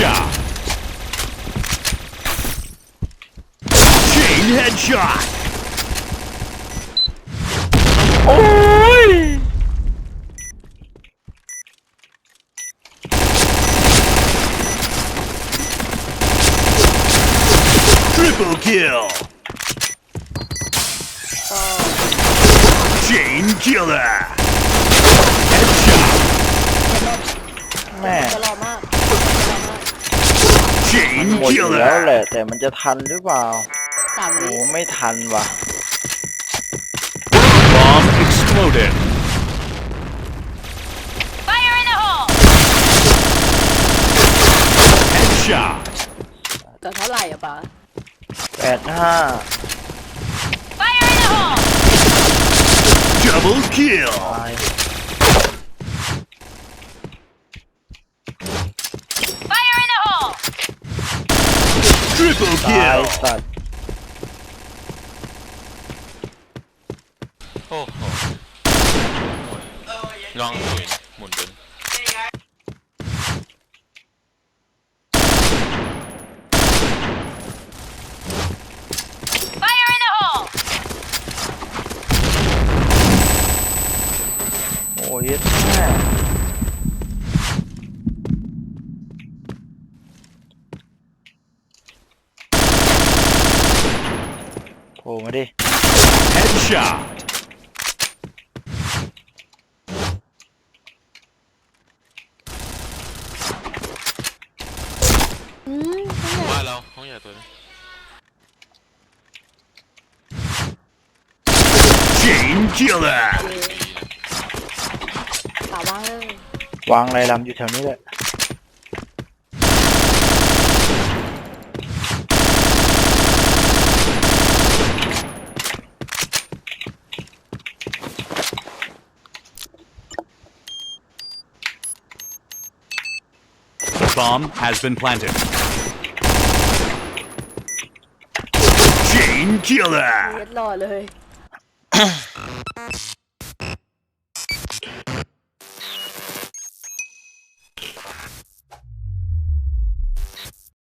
Headshot. Chain headshot. โอ้ย Triple kill. Chain killer. Headshot. แม่ หมดอยู่แล้ว killer. แหละ แต่มันจะทันหรือเปล่าสามโอ้วิไม่ทันว่ะ Bomb exploded. Fire in the hole! Headshot. จะเท่าไหร่อะป๋าแปดห้า Fire in the hole! Double kill. ตาย Triple kill! Nice one. Oh, oh. Long win, hole. Oh, yeah. โอ้ยแม่โผล่มาดิ Headshot. อืมไม่ใหญ่บ้านเราห้องใหญ่ตัวนึง Chain killer. ป๋าว่างเลยวางอะไรลำอยู่แถวนี้แหละ Bomb has been planted. Chain killer.